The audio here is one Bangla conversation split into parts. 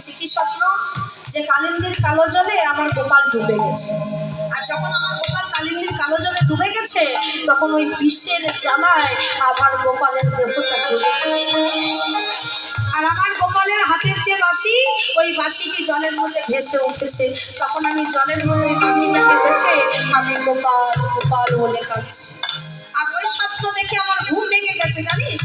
দেখেছি কি স্বপ্ন যে কালিন্দির কালো জলে আমার গোপাল ডুবে গেছে। আর যখন আমার গোপাল কালিন্দির কালো জলে ডুবে গেছে, তখন ওই বিষের জ্বালায় আমার গোপালের দেহটা ডুবে আর আমার গোপালের হাতের যে বাঁশি, ওই বাঁশিটি জলের মধ্যে ভেসে উঠেছে। তখন আমি জলের মধ্যে ওই বাঁশিটাকে দেখে আমি গোপাল গোপাল বলে কাঁদছি। আর ওই স্বপ্ন দেখে আমার ঘুম ভেঙে গেছে, জানিস?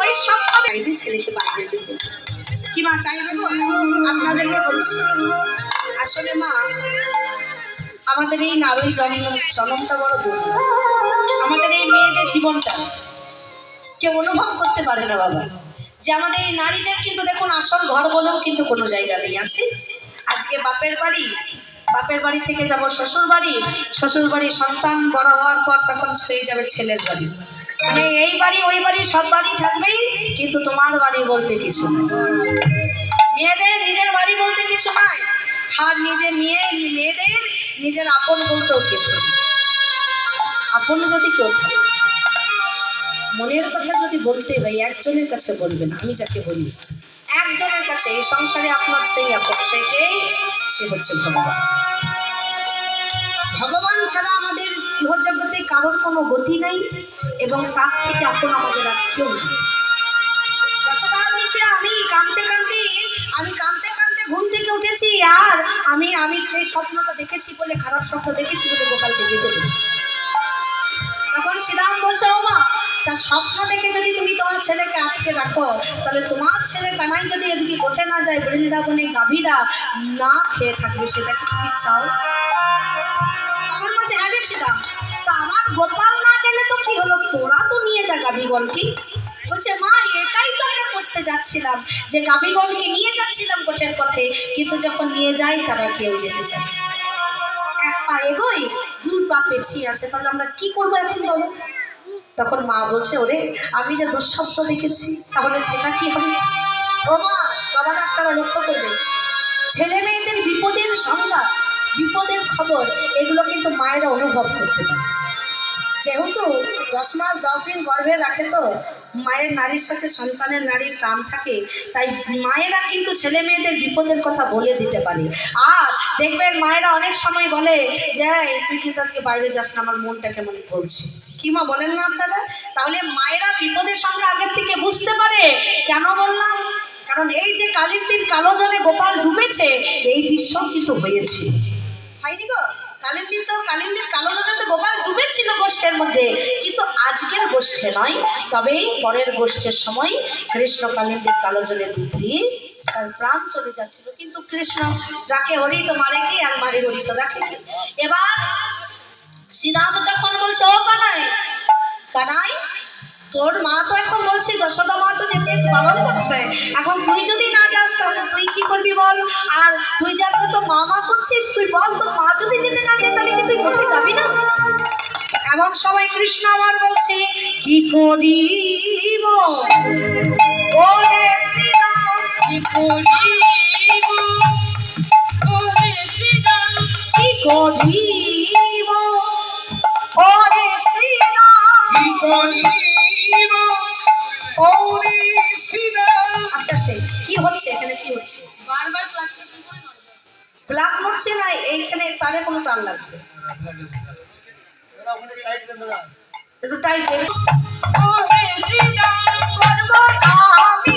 ওই স্বপ্ন ছেলেকে বাইরে যেতে কি মা, চাই দেবো আপনাদেরকে বলছি, আসলে মা, আমাদের এই নারী জন্ম, জন্মটা বড় দুর্লভ আমাদের এই মেয়েদের জীবনটা কেউ অনুভব করতে পারে না বাবা। যে আমাদের এই নারীদের কিন্তু দেখুন, আসল ঘর বলেও কিন্তু কোনো জায়গা নেই। আছে? আজকে বাপের বাড়ি বাপের বাড়ি থেকে যাব শ্বশুর বাড়ি শ্বশুর বাড়ি সন্তান বড় হওয়ার পর তখন হয়ে যাবে ছেলের বাড়ি। মানে এই বাড়ি, ওই বাড়ি, সব বাড়ি থাকবেই, কিন্তু তোমার বাড়ি বলতে কিছু নেই। মেয়েদের নিজের বাড়ি বলতে কিছু নাই। মেয়েদের নিজের আপন বলতেও কিছু আপন যদি কেউ মনের কথা যদি বলতে হয়, একজনের কাছে বলবেন আমি যাকে বলি। একজনের কাছে এই সংসারে আপনার সেই আপন সেকেই সে হচ্ছে ভগবান। ভগবান ছাড়া আমাদের গৃহজগতে কারোর কোনো গতি নাই এবং তার থেকে আপন আমাদের আর কেউ নেই। বলছে, আমি কাঁদতে কাঁদতে, আমি কাঁদতে কাঁদতে ঘুম থেকে উঠেছি আর আমি আমি সেই স্বপ্নটা দেখেছি বলে, খারাপ স্বপ্ন দেখেছি বলে গোপালকে যেতে দেবো তখন শ্রীরাম বলছে, ও মা তার স্বপ্ন দেখে যদি তুমি তোমার ছেলেকে আটকে রাখো, তাহলে তোমার ছেলে কানাই যদি এদিকে গোঠে না যায়, বৃন্দাবনে গাভীরা না খেয়ে থাকবে, সেটা কি তুমি চাও? তখন বলছে হ্যাঁ রে শ্রীরাম, তা আমার গোপাল না গেলে তো কি হলো? তোরা তো নিয়ে যা গাভীগণকে বলছে, মা, এটাই তো করতে যাচ্ছিলাম, যে গাভীগণকে নিয়ে যাচ্ছিলাম গোঠের পথে, কিন্তু যখন নিয়ে যাই তারা কেউ যেতে চায় এক পা এগোই দুই পা পেছিয়ে আসে। তাহলে আমরা কি করব এখন বলো তখন মা বলছে, ওরে, আমি যে দুঃস্বপ্ন দেখেছি, তাহলে সেটা কি হবে? ও মা বাবারা আপনারা লক্ষ্য করবেন ছেলে মেয়েদের বিপদের সংজ্ঞা বিপদের খবর, এগুলো কিন্তু মায়েরা অনুভব করতে পারে। যেহেতু দশ মাস দশ দিন গর্ভে রাখে তো মায়ের নারীর সাথে সন্তানের নারীর কাম থাকে তাই মায়েরা কিন্তু ছেলে মেয়েদের বিপদের কথা বলে দিতে পারে। আর দেখবেন মায়েরা অনেক সময় বলে যে "এই, তুই কিন্তু আজকে বাইরে যাস না আমার মনটা কেমন বলছে? কি মা বলেন না আপনারা? তাহলে মায়েরা বিপদের সঙ্গে আগের থেকে বুঝতে পারে। কেন বললাম? কারণ এই যে কালির দিন কালো জলে গোপাল ডুবেছে এই দৃশ্য কিন্তু হয়েছে। হয়নি গো? কালিন্দির তো, কালিন্দির কালো জলেতে গোপাল ডুবেছিল গোষ্ঠের মধ্যে। কিন্তু আজকের গোষ্ঠে নয় তবে পরের গোষ্ঠের সময় কৃষ্ণ কালিন্দির কালো জলে ডুব দিয়ে তার প্রাণ চলে যাচ্ছিল। কিন্তু কৃষ্ণ রাখে হরি তো মারে কি, আর মারি হরি তো রাখে কি? এবার শ্রীরাম তখন বলছে, ও কানাই কানাই, তোর মা তো এখন বলছে, যশোদা মা তো যেতে বারণ করছে। এখন তুই যদি না তাহলে তুই কি করবি বল? আর তুই যা তো মা মা করছিস, তুই বল তোর মা যদি যেতে না যায় তাহলে কি তুই কোথায় যাবি না? এমন সময় কৃষ্ণ আবার বলছে, কি করিব? ওরে শ্রীরাম, কি করিব? কি করিব? ওরে শ্রীরাম, কি করিব? আস্তে আস্তে কি হচ্ছে এখানে? কি হচ্ছে? বারবার ক্লাসটা কি করে মারবে ব্লাক মরছে না এইখানে তারে কোনো টান লাগছে। একটু টাইট দে ওহে শ্রীরাম করব আমি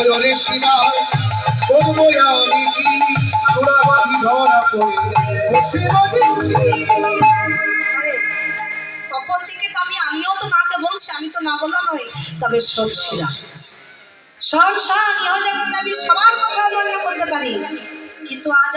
করিব ওরে শ্রীরাম করব আমি কি তো মাকে ধরা আমি তখন থেকে তো না বলা নয়, তবে সব শ্রীরাম সব সব ইহ জগতে আমি সবার কথা বর্ণনা করতে পারি, কিন্তু আজ